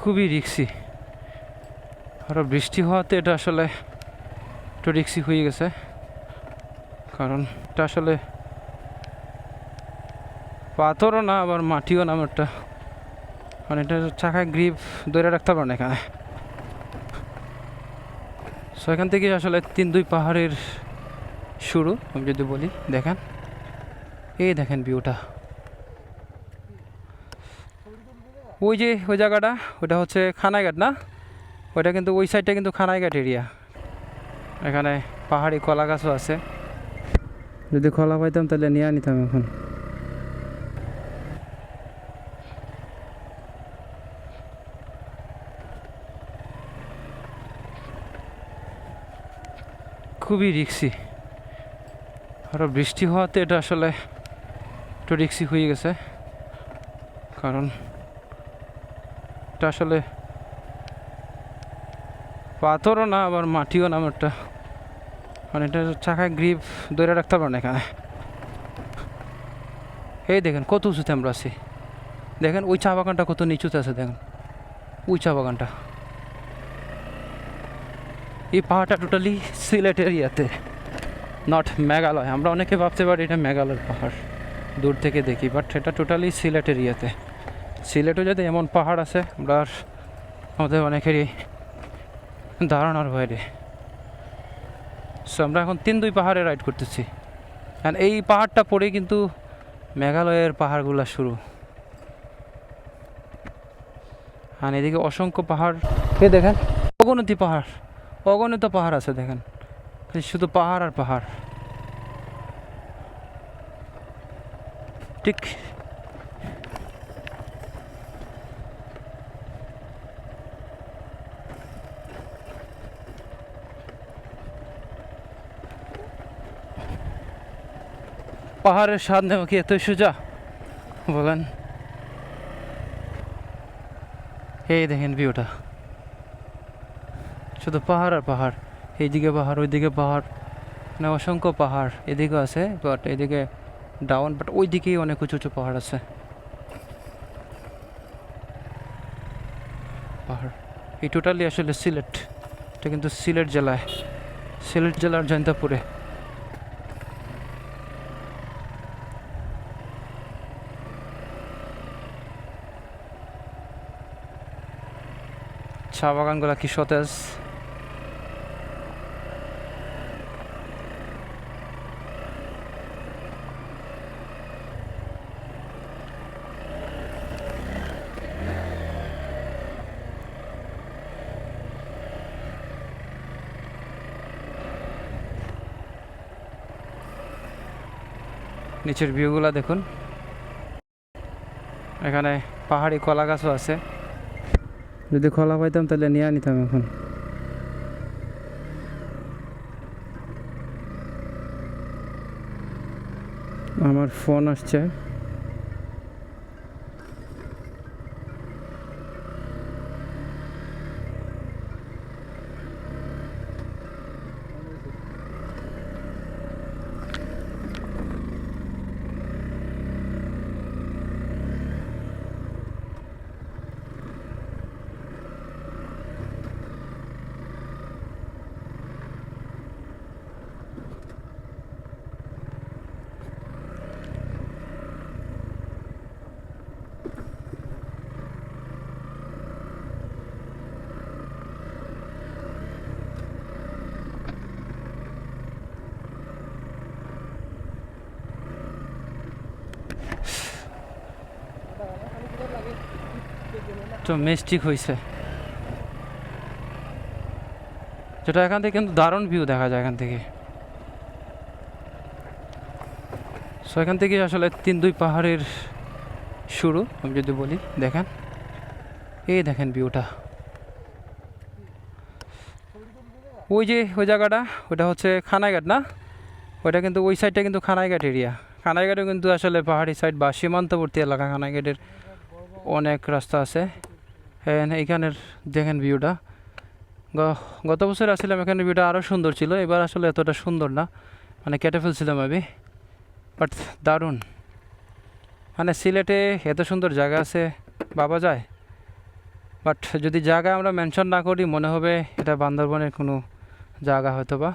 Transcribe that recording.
খুবই রিক্সি। আরও বৃষ্টি হওয়াতে এটা আসলে একটু রিক্সি হয়ে গেছে। কারণ এটা আসলে পাথরও না, আবার মাটিও না একটা মানে এটা চাকায় গ্রিপ ধরে রাখতে পারে না এখানে। সো এখান থেকে আসলে তিন দুই পাহাড়ের শুরু, আমি যদি বলি, দেখেন। এই দেখেন ভিউটা ওই যে ওই জায়গাটা ওটা হচ্ছে খানাইঘাট না? ওইটা কিন্তু ওই সাইডটা কিন্তু খানাইঘাট এরিয়া এখানে পাহাড়ি কলা গাছও আছে। যদি কলা পাইতাম তাহলে নিয়ে নিতাম এখন। খুবই রিক্সি। আরও বৃষ্টি হওয়াতে এটা আসলে একটু রিক্সি হয়ে গেছে। কারণ এটা আসলে পাথরও না, আবার মাটিও না একটা মানে এটা চাকায় গ্রিপ ধরে রাখতে পারে না এখানে। এই দেখেন কত উঁচুতে আমরা আছি। দেখেন ওই চা বাগানটা কত নিচুতে আছে, দেখেন। ওই চা বাগানটা। এই পাহাড়টা টোটালি সিলেট এরিয়াতে নট মেঘালয়। আমরা অনেকে ভাবতে পারি এটা মেঘালয়ের পাহাড়, দূর থেকে দেখি বাট এটা টোটালি সিলেট এরিয়াতে সিলেটও যদি এমন পাহাড় আছে, আমরা আমাদের অনেকেরই ধারণার বাইরে। সো আমরা এখন তিন দুই পাহাড়ে রাইড করতেছি। অ্যান্ড এই পাহাড়টা পরে কিন্তু মেঘালয়ের পাহাড়গুলো শুরু। আর এদিকে অসংখ্য পাহাড়। এ দেখেন, অগণতি পাহাড়। অগণিত পাহাড় আছে, দেখেন। শুধু পাহাড় আর পাহাড়। ঠিক পাহাড়ের স্বাদ নেওয়া কি এতই সোজা? বলেন। এই দেখেন ভিউটা। শুধু পাহাড় আর পাহাড়। এইদিকে পাহাড়, ওইদিকে পাহাড়। মানে অসংখ্য পাহাড়। এদিকেও আছে বাট এদিকে ডাউন বাট ওই দিকেই অনেক উঁচু উঁচু পাহাড় আছে। পাহাড়। এই টোটালি আসলে সিলেট। এটা কিন্তু সিলেট জেলায়। সিলেট জেলার জয়ন্তপুরে। চা বাগানগুলো কি সতেজ? নিচের ভিউগুলো দেখুন। এখানে পাহাড়ি কলা গাছও আছে। যদি খোলা পাইতাম তাহলে নিয়ে নিতাম এখন। আমার ফোন আসছে। মিস্টিক হয়েছে যেটা এখান থেকে কিন্তু দারুণ ভিউ দেখা যায় এখান থেকে। সো এখান থেকে আসলে তিন দুই পাহাড়ের শুরু, আমি যদি বলি, দেখেন। এই দেখেন ভিউটা ওই যে, ওই জায়গাটা ওটা হচ্ছে খানাইঘাট না? ওইটা কিন্তু, ওই সাইডটা কিন্তু খানাইঘাট এরিয়া খানাইঘাটও কিন্তু আসলে পাহাড়ি সাইড বা সীমান্তবর্তী এলাকা, খানাইঘাটের অনেক রাস্তা আছে। হ্যাঁ এইখানের দেখেন ভিউটা গত বছর আসছিলাম এখানে ভিউটা আরও সুন্দর ছিল। এবার আসলে এতটা সুন্দর না। মানে কেটে ফেলছিলাম আমি। বাট দারুণ। মানে সিলেটে এত সুন্দর জায়গা আছে, বাবা যায়। বাট যদি জায়গা আমরা মেনশন না করি, মনে হবে এটা বান্দরবনের কোনো জায়গা হয়তো বা